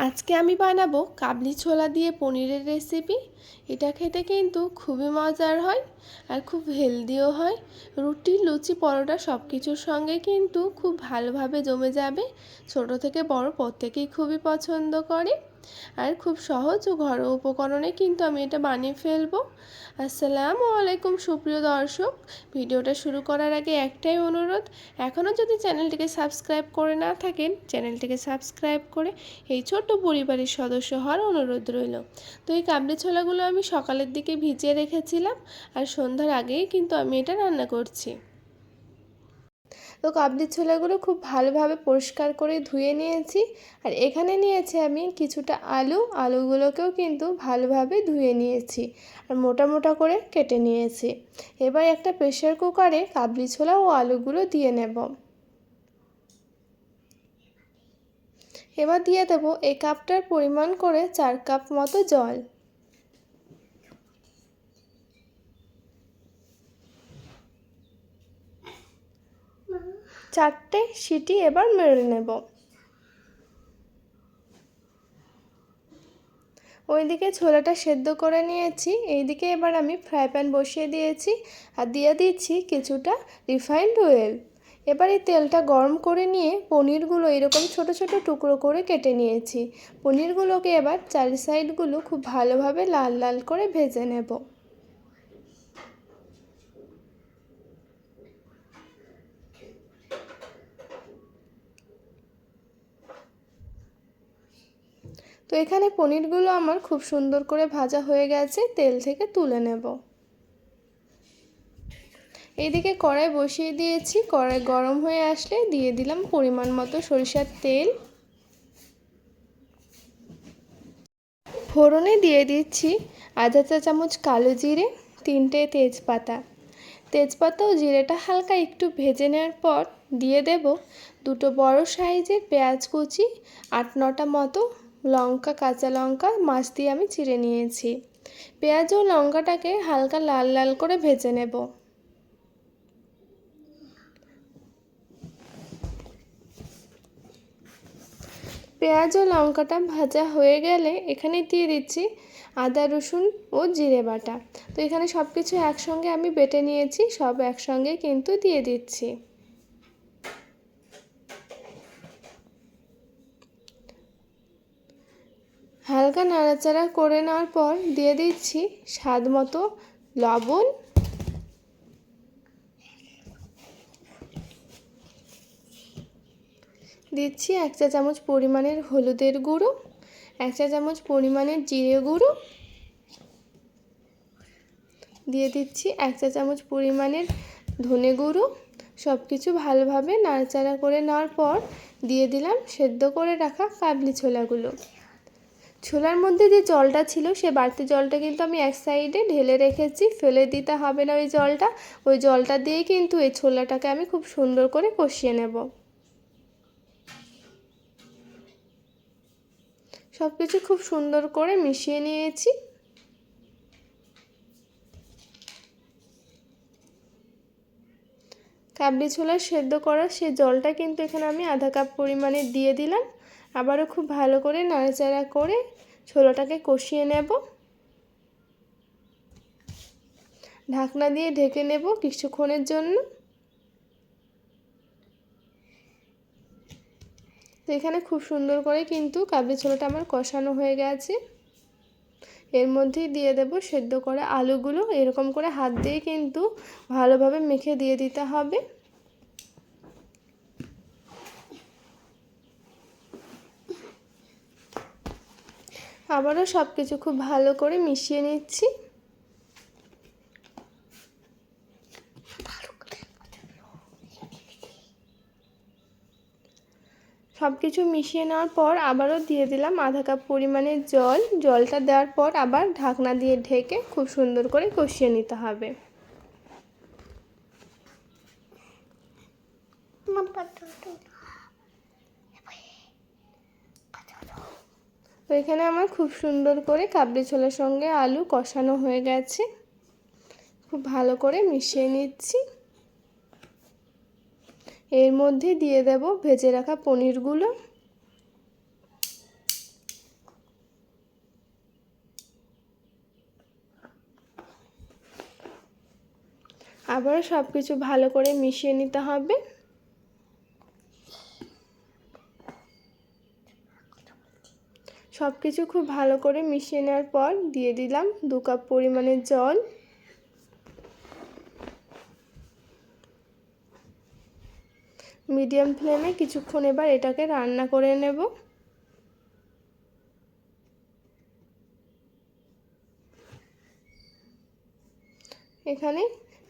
আজকে আমি বানাবো কাবলি ছোলা দিয়ে পনিরের রেসিপি এটা খেতে কিন্তু খুবই মজার হয় আর খুব হেলদিও হয়। রুটি, লুচি, পরোটা সব কিছুর সঙ্গে কিন্তু খুব ভালোভাবে জমে যাবে। ছোট থেকে বড় প্রত্যেকেই খুবই পছন্দ করে। আর খুব সহজ ও ঘরোয়া উপকরণে কিন্তু আমি এটা বানিয়ে ফেলব। আসসালামু আলাইকুম, সুপ্রিয় দর্শক। ভিডিওটা শুরু করার আগে একটাই অনুরোধ, এখনও যদি চ্যানেলটিকে সাবস্ক্রাইব করে না থাকেন, চ্যানেলটিকে সাবস্ক্রাইব করে এই ছোট্ট পরিবারের সদস্য হওয়ার অনুরোধ রইল। তো এই কাবলি ছোলাগুলো আমি সকালের দিকে ভিজিয়ে রেখেছিলাম, আর সন্ধ্যার আগেই কিন্তু আমি এটা রান্না করছি। তো কাবলি ছোলাগুলো খুব ভালোভাবে পরিষ্কার করে ধুয়ে নিয়েছি। আর এখানে নিয়েছি আমি কিছুটা আলু। আলুগুলোকেও কিন্তু ভালোভাবে ধুয়ে নিয়েছি আর মোটা মোটা করে কেটে নিয়েছি। এবার একটা প্রেশার কুকারে কাবলি ছোলা ও আলুগুলো দিয়ে নেব। এবার দিয়ে দেব এই কাপটার পরিমাণ করে চার কাপ মতো জল। চারটে সিটি এবার মেরে নেব। ওইদিকে ছোলাটা সেদ্ধ করে নিয়েছি, এইদিকে এবার আমি ফ্রাই প্যান বসিয়ে দিয়েছি আর দিয়ে দিচ্ছি কিছুটা রিফাইন্ড অয়েল। এবার এই তেলটা গরম করে নিয়ে পনিরগুলো এরকম ছোট ছোট টুকরো করে কেটে নিয়েছি। পনিরগুলোকে এবার চারি সাইডগুলো খুব ভালোভাবে লাল লাল করে ভেজে নেব। তো এখানে পনিরগুলো আমার খুব সুন্দর করে ভাজা হয়ে গেছে, তেল থেকে তুলে নেব। এইদিকে কড়াই বসিয়ে দিয়েছি, কড়াই গরম হয়ে আসলে দিয়ে দিলাম পরিমাণ মতো সরিষার তেল। ফোড়নে দিয়ে দিচ্ছি আধা চা চামচ কালো জিরে, তিনটে তেজপাতা। তেজপাতা ও জিরেটা হালকা একটু ভেজে নেওয়ার পর দিয়ে দেব দুটো বড় সাইজের পেঁয়াজ কুচি, আট নটা মতো লঙ্কা, কাঁচা লঙ্কা, মাছ দিয়ে আমি চিড়ে নিয়েছি। পেঁয়াজ ও লঙ্কাটাকে হালকা লাল লাল করে ভেজে নেব। পেঁয়াজ ও লঙ্কাটা ভাজা হয়ে গেলে এখানে দিয়ে দিচ্ছি আদা, রসুন ও জিরে বাটা। তো এখানে সব কিছু একসঙ্গে আমি বেটে নিয়েছি, সব একসঙ্গে কিন্তু দিয়ে দিচ্ছি। হালকা নাড়াচাড়া করে নেওয়ার পর দিয়ে দিচ্ছি স্বাদ মতো লবণ। দিচ্ছি এক চা চামচ পরিমাণের হলুদের গুঁড়ো, এক চা চামচ পরিমাণের জিরে গুঁড়ো। দিয়ে দিচ্ছি এক চা চামচ পরিমাণের ধনে গুঁড়ো। সব কিছু ভালোভাবে নাড়াচাড়া করে নেওয়ার পর দিয়ে দিলাম সেদ্ধ করে রাখা কাবলি ছোলাগুলো। ছোলার মধ্যে যে জলটা ছিল, সে বাড়তি জলটা কিন্তু আমি এক সাইডে ঢেলে রেখেছি। ফেলে দিতে হবে না ওই জলটা। ওই জলটা দিয়ে কিন্তু এই ছোলাটাকে আমি খুব সুন্দর করে কষিয়ে নেব। সব কিছু খুব সুন্দর করে মিশিয়ে নিয়েছি। কাবলি ছোলা সেদ্ধ করা সে জলটা কিন্তু এখানে আমি আধা কাপ পরিমাণে দিয়ে দিলাম। আবারও খুব ভালো করে নাড়াচাড়া করে ছোলাটাকে কষিয়ে নেব। ঢাকনা দিয়ে ঢেকে নেব কিছুক্ষণের জন্য। এখানে খুব সুন্দর করে কিন্তু কাবলি ছোলাটা আমার কষানো হয়ে গেছে। এর মধ্যেই দিয়ে দেব সেদ্ধ করা আলুগুলো। এরকম করে হাত দিয়ে কিন্তু ভালোভাবে মেখে দিয়ে দিতে হবে। আবারও সব কিছু খুব ভালো করে মিশিয়ে নিচ্ছি। সব কিছু মিশিয়ে নেওয়ার পর আবারও দিয়ে দিলাম আধা কাপ পরিমাণে জল। জলটা দেওয়ার পর আবার ঢাকনা দিয়ে ঢেকে খুব সুন্দর করে কষিয়ে নিতে হবে। তো এখানে আমার খুব সুন্দর করে কাবলি ছোলার সঙ্গে আলু কষানো হয়ে গেছে। খুব ভালো করে মিশিয়ে নিচ্ছি। এর মধ্যে দিয়ে দেব ভেজে রাখা পনিরগুলো। আবার সব কিছু ভালো করে মিশিয়ে নিতে হবে। সব কিছু খুব ভালো করে মিশিয়ে নেওয়ার পর দিয়ে দিলাম দু কাপ পরিমাণে জল। মিডিয়াম ফ্লেমে কিছুক্ষণ এবার এটাকে রান্না করে নেব। এখানে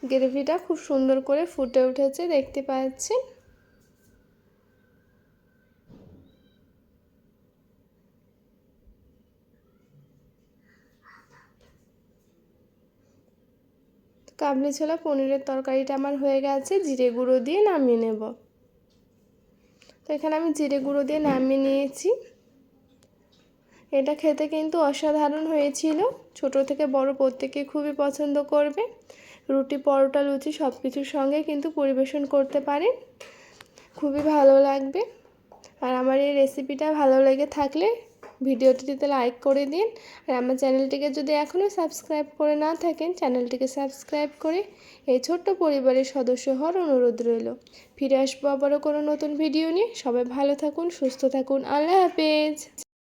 গ্রেভিটা খুব সুন্দর করে ফুটে উঠেছে, দেখতে পাচ্ছেন? কাবলি ছোলা, পনিরের তরকারিটা আমার হয়ে গেছে, জিরে গুঁড়ো দিয়ে নামিয়ে নেব। তো এখানে আমি জিরে গুঁড়ো দিয়ে নামিয়ে নিয়েছি। এটা খেতে কিন্তু অসাধারণ হয়েছিল। ছোট থেকে বড় প্রত্যেকে খুবই পছন্দ করবে। রুটি, পরোটা, লুচি সব কিছুর সঙ্গে কিন্তু পরিবেশন করতে পারেন। খুবই ভালো লাগবে। আর আমার এই রেসিপিটা ভালো লেগে থাকলে ভিডিওটিতে লাইক করে দিন। আর আমার চ্যানেলটিকে যদি এখনও সাবস্ক্রাইব করে না থাকেন, চ্যানেলটিকে সাবস্ক্রাইব করে এই ছোট্ট পরিবারের সদস্য হওয়ার অনুরোধ রইল। ফিরে আসব আবারও কোনো নতুন ভিডিও নিয়ে। সবাই ভালো থাকুন, সুস্থ থাকুন। আল্লাহ হাফেজ।